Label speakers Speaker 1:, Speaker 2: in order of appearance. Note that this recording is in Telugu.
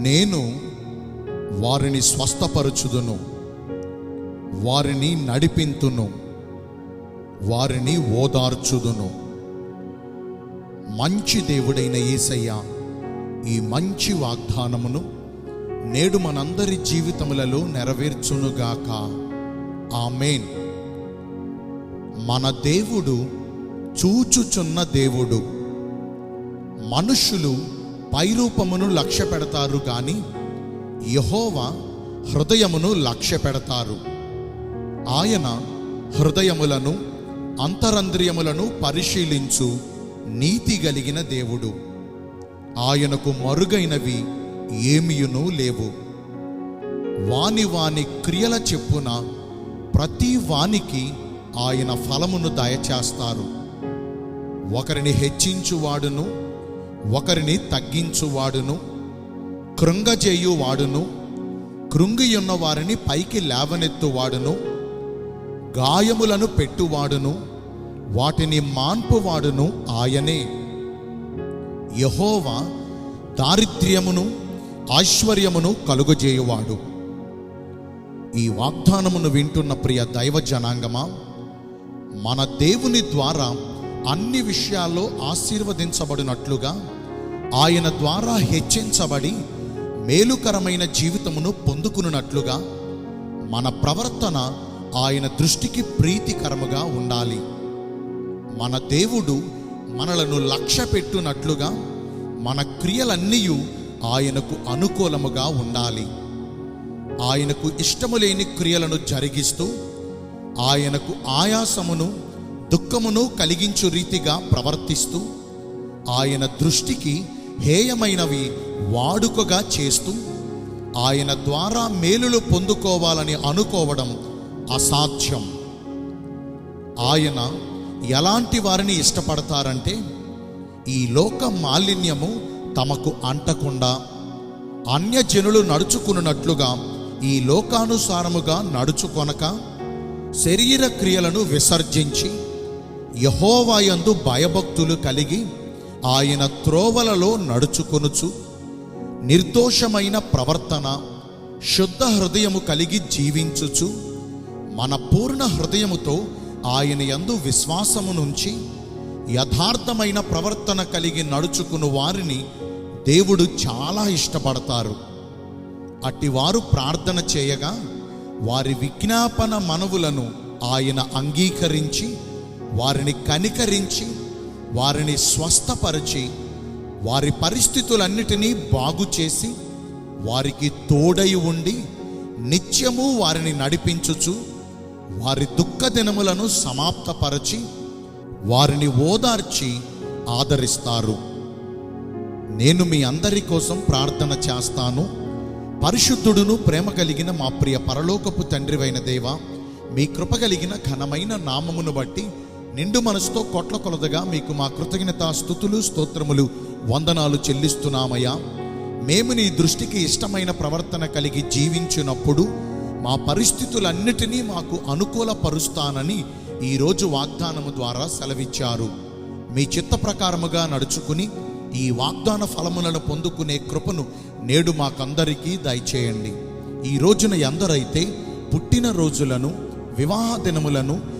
Speaker 1: నేను వారిని స్వస్థపరచుదును వారిని నడిపింతును వారిని ఓదార్చుదును. మంచి దేవుడైన ఏసయ్య ఈ మంచి వాగ్దానమును నేడు మనందరి జీవితములలో నెరవేర్చునుగాక. ఆమెన్. మన దేవుడు చూచుచున్న దేవుడు మనుషులు పైరూపమును లక్ష్య పెడతారు కానీ యహోవా హృదయమును లక్ష్య పెడతారు. ఆయన హృదయములను అంతరంద్రియములను పరిశీలించు నీతి కలిగిన దేవుడు. ఆయనకు మరుగైనవి ఏమియునూ లేవు. వాని వాని క్రియల చెప్పున ప్రతి వానికి ఆయన ఫలమును దయచేస్తారు. ఒకరిని హెచ్చించువాడును ఒకరిని తగ్గించువాడును కృంగజేయువాడును కృంగియున్న వారిని పైకి లేవనెత్తువాడును గాయములను పెట్టువాడును వాటిని మాన్పువాడును ఆయనే. యహోవా దారిద్ర్యమును ఐశ్వర్యమును కలుగజేయువాడు. ఈ వాగ్దానమును వింటున్న ప్రియ దైవ జనాంగమా మన దేవుని ద్వారా అన్ని విషయాల్లో ఆశీర్వదించబడినట్లుగా ఆయన ద్వారా హెచ్చించబడి మేలుకరమైన జీవితమును పొందుకున్నట్లుగా మన ప్రవర్తన ఆయన దృష్టికి ప్రీతికరముగా ఉండాలి. మన దేవుడు మనలను లక్ష్య పెట్టునట్లుగా మన క్రియలన్నీ ఆయనకు అనుకూలముగా ఉండాలి. ఆయనకు ఇష్టము లేని క్రియలను జరిగిస్తూ ఆయనకు ఆయాసమును దుఃఖమును కలిగించు రీతిగా ప్రవర్తిస్తూ ఆయన దృష్టికి హేయమైనవి వాడుకగా చేస్తూ ఆయన ద్వారా మేలులు పొందుకోవాలని అనుకోవడం అసాధ్యం. ఆయన ఎలాంటి వారిని ఇష్టపడతారంటే ఈ లోక మాలిన్యము తమకు అంటకుండా అన్యజనులు నడుచుకున్నట్లుగా ఈ లోకానుసారముగా నడుచుకొనక శరీర క్రియలను విసర్జించి యహోవాయందు భయభక్తులు కలిగి ఆయన త్రోవలలో నడుచుకొనుచు నిర్దోషమైన ప్రవర్తన శుద్ధ హృదయము కలిగి జీవించుచు మన పూర్ణ హృదయముతో ఆయన యందు విశ్వాసము నుంచి యథార్థమైన ప్రవర్తన కలిగి నడుచుకుని వారిని దేవుడు చాలా ఇష్టపడతారు. అట్టివారు ప్రార్థన చేయగా వారి విజ్ఞాపన మనవులను ఆయన అంగీకరించి వారిని కనికరించి వారిని స్వస్థపరిచి వారి పరిస్థితులన్నిటినీ బాగు చేసి వారికి తోడై ఉండి నిత్యము వారిని నడిపించుచు వారి దుఃఖ దినములను సమాప్తపరచి వారిని ఓదార్చి ఆదరిస్తారు. నేను మీ అందరి కోసం ప్రార్థన చేస్తాను. పరిశుద్ధుడును ప్రేమ కలిగిన మా ప్రియ పరలోకపు తండ్రివైన దేవ మీ కృప కలిగిన ఘనమైన నామమును బట్టి నిండు మనసుతో కొట్ల కొలదగా మీకు మా కృతజ్ఞత స్థుతులు స్తోత్రములు వందనాలు చెల్లిస్తున్నామయ్యా. మేము నీ దృష్టికి ఇష్టమైన ప్రవర్తన కలిగి జీవించినప్పుడు మా పరిస్థితులన్నిటినీ మాకు అనుకూలపరుస్తానని ఈరోజు వాగ్దానము ద్వారా సెలవిచ్చారు. మీ చిత్త ప్రకారముగా నడుచుకుని ఈ వాగ్దాన ఫలములను పొందుకునే కృపను నేడు మాకందరికీ దయచేయండి. ఈ రోజున ఎందరైతే పుట్టిన రోజులను వివాహ దినములను